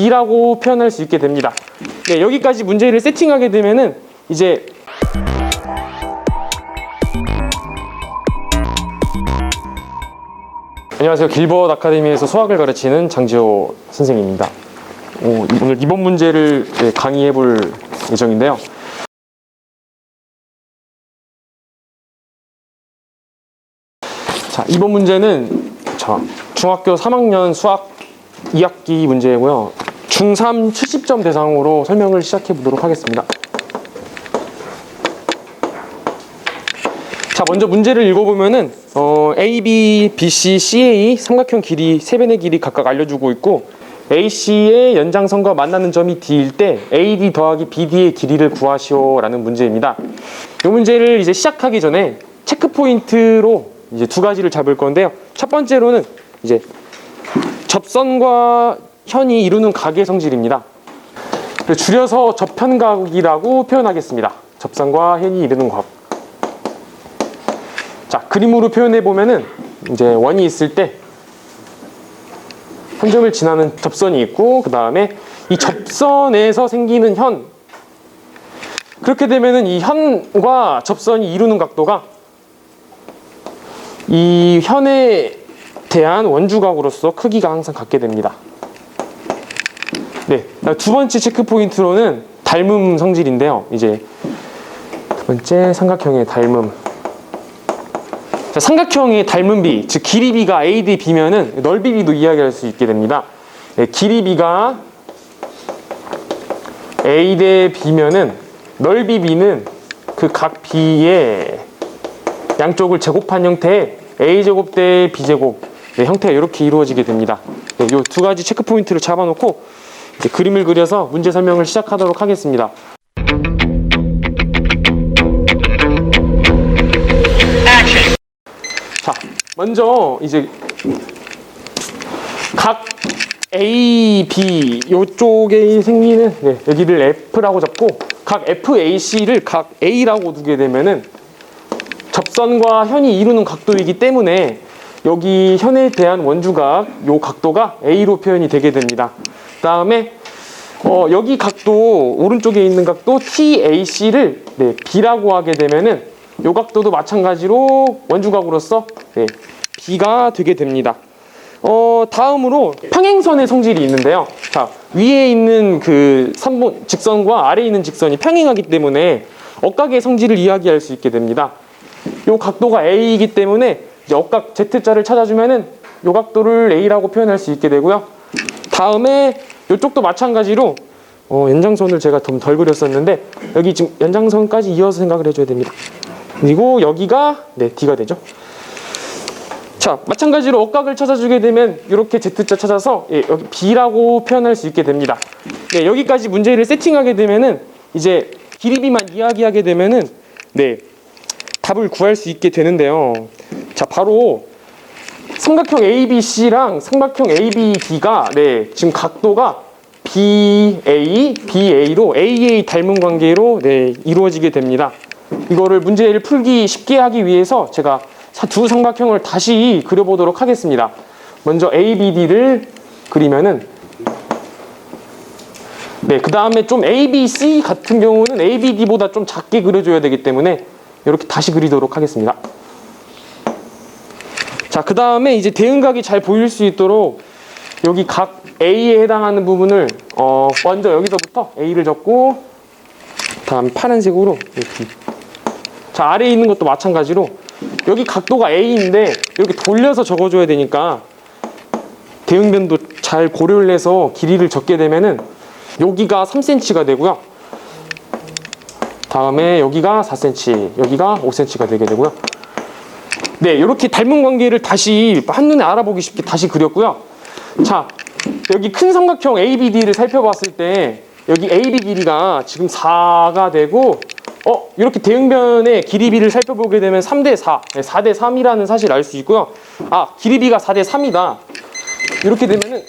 B라고 표현할 수 있게 됩니다. 네, 여기까지 문제를 세팅하게 되면은 이제 안녕하세요. 길버드 아카데미에서 수학을 가르치는 장지호 선생님입니다. 오, 오늘 이번 문제를 네, 강의해 볼 예정인데요. 자, 이번 문제는 자, 중학교 3학년 수학 2학기 문제고요. 중3 70점 대상으로 설명을 시작해 보도록 하겠습니다. 자, 먼저 문제를 읽어보면은 어, A, B, B, C, CA 삼각형 길이 세 변의 길이 각각 알려주고 있고 AC의 연장선과 만나는 점이 D일 때 AD 더하기 BD의 길이를 구하시오라는 문제입니다. 이 문제를 이제 시작하기 전에 체크 포인트로 이제 두 가지를 잡을 건데요. 첫 번째로는 이제 접선과 현이 이루는 각의 성질입니다. 줄여서 접현각이라고 표현하겠습니다. 접선과 현이 이루는 각. 자, 그림으로 표현해 보면은 이제 원이 있을 때 한 점을 지나는 접선이 있고 그 다음에 이 접선에서 생기는 현 그렇게 되면은 이 현과 접선이 이루는 각도가 이 현에 대한 원주각으로서 크기가 항상 같게 됩니다. 네, 두 번째 체크 포인트로는 닮음 성질인데요. 이제 두 번째 삼각형의 닮음. 자, 삼각형의 닮은 비, 즉 길이 비가 A, D, B면은 넓이 비도 이야기할 수 있게 됩니다. 네, 길이 비가 A 대 B면은 넓이 B는 그 각 B의 양쪽을 제곱한 형태의 A 제곱 대 B 제곱 네, 형태가 이렇게 이루어지게 됩니다. 네, 이두 가지 체크 포인트를 잡아놓고 이제 그림을 그려서 문제 설명을 시작하도록 하겠습니다. 자, 먼저 이제 각 A, B 요쪽에 생기는 네, 여기를 F라고 잡고 각 FAC를 각 A라고 두게 되면은 접선과 현이 이루는 각도이기 때문에 여기 현에 대한 원주각 요 각도가 A로 표현이 되게 됩니다. 다음에 어, 여기 각도 오른쪽에 있는 각도 TAC를 네, B라고 하게 되면은 요 각도도 마찬가지로 원주각으로서 네, B가 되게 됩니다. 어, 다음으로 평행선의 성질이 있는데요. 자, 위에 있는 그 선분, 직선과 아래에 있는 직선이 평행하기 때문에 억각의 성질을 이야기할 수 있게 됩니다. 요 각도가 A이기 때문에 이제 억각 Z자를 찾아주면은 요 각도를 A라고 표현할 수 있게 되고요. 다음에 이쪽도 마찬가지로 어, 연장선을 제가 좀 덜 그렸었는데 여기 지금 연장선까지 이어서 생각을 해줘야 됩니다. 그리고 여기가 네 D가 되죠. 자 마찬가지로 억각을 찾아주게 되면 이렇게 Z자 찾아서 예, 여기 B라고 표현할 수 있게 됩니다. 네 여기까지 문제를 세팅하게 되면은 이제 길이비만 이야기하게 되면은 네 답을 구할 수 있게 되는데요. 자 바로 삼각형 ABC랑 삼각형 ABD가 네 지금 각도가 BA, BA로 AA 닮은 관계로 네 이루어지게 됩니다. 이거를 문제를 풀기 쉽게 하기 위해서 제가 두 삼각형을 다시 그려보도록 하겠습니다. 먼저 ABD를 그리면은 네, 그 다음에 좀 ABC 같은 경우는 ABD보다 좀 작게 그려줘야 되기 때문에 이렇게 다시 그리도록 하겠습니다. 자, 그 다음에 이제 대응각이 잘 보일 수 있도록 여기 각 A에 해당하는 부분을 어, 먼저 여기서부터 A를 적고 다음 파란색으로 이렇게 자 아래에 있는 것도 마찬가지로 여기 각도가 A인데 이렇게 돌려서 적어줘야 되니까 대응변도 잘 고려를 해서 길이를 적게 되면은 여기가 3cm가 되고요. 다음에 여기가 4cm, 여기가 5cm가 되게 되고요. 네, 이렇게 닮은 관계를 다시 한눈에 알아보기 쉽게 다시 그렸고요. 자, 여기 큰 삼각형 ABD를 살펴봤을 때 여기 AB 길이가 지금 4가 되고 어, 이렇게 대응변의 길이비를 살펴보게 되면 3대 4, 네, 4대 3이라는 사실을 알수 있고요. 아, 길이비가 4대 3이다. 이렇게 되면은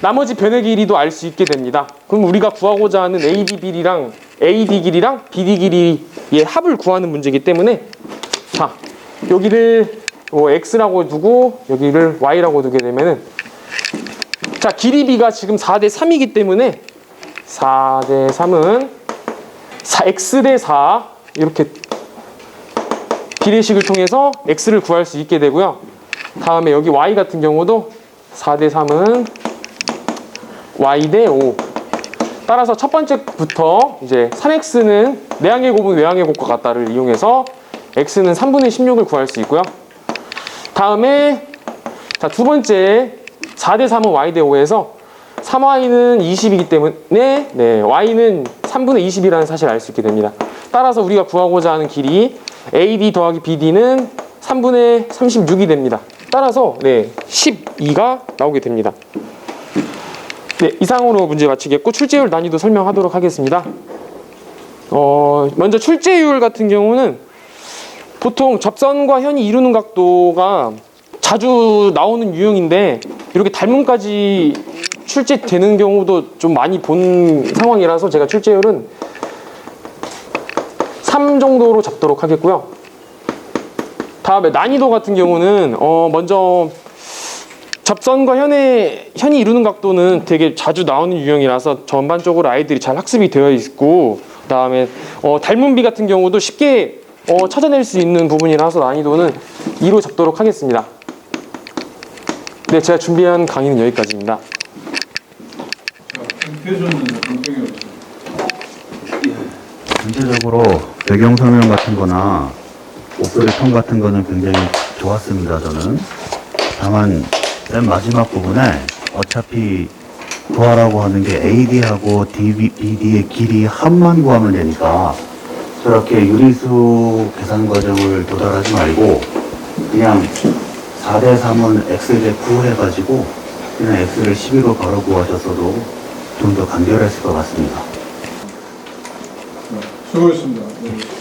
나머지 변의 길이도 알 수 있게 됩니다. 그럼 우리가 구하고자 하는 AD 길이랑 AD 길이랑 BD 길이의 합을 구하는 문제이기 때문에 자, 여기를 뭐 X라고 두고 여기를 Y라고 두게 되면은 자, 길이 B가 지금 4대 3이기 때문에 4대 3은 4, x 대 4 이렇게 비례식을 통해서 x를 구할 수 있게 되고요. 다음에 여기 y 같은 경우도 4대 3은 y 대 5. 따라서 첫 번째부터 이제 3x는 내항의 곱은 외항의 곱과 같다를 이용해서 x는 3분의 16을 구할 수 있고요. 다음에 자, 두 번째 4 대 3은 y 대 5에서 3y는 20이기 때문에 네, y는 3분의 20이라는 사실을 알 수 있게 됩니다. 따라서 우리가 구하고자 하는 길이 AD 더하기 BD는 3분의 36이 됩니다. 따라서 네, 12가 나오게 됩니다. 네, 이상으로 문제 마치겠고 출제율 난이도 설명하도록 하겠습니다. 어, 먼저 출제율 같은 경우는 보통 접선과 현이 이루는 각도가 자주 나오는 유형인데 이렇게 닮음까지 출제되는 경우도 좀 많이 본 상황이라서 제가 출제율은 3 정도로 잡도록 하겠고요. 다음에 난이도 같은 경우는 어 먼저 접선과 현의 현이 이루는 각도는 되게 자주 나오는 유형이라서 전반적으로 아이들이 잘 학습이 되어 있고 그다음에 어 닮은비 같은 경우도 쉽게 어 찾아낼 수 있는 부분이라서 난이도는 2로 잡도록 하겠습니다. 네, 제가 준비한 강의는 여기까지입니다. 전체적으로 배경 설명 같은 거나 목소리 톤 같은 거는 굉장히 좋았습니다, 저는. 다만, 맨 마지막 부분에 어차피 구하라고 하는 게 AD하고 BD의 길이 합만 구하면 되니까 저렇게 유리수 계산 과정을 도달하지 말고 그냥 4대 3은 X에 9 해가지고 그냥 X를 12로 바로 구하셨어도 좀 더 간결했을 것 같습니다. 수고했습니다. 네.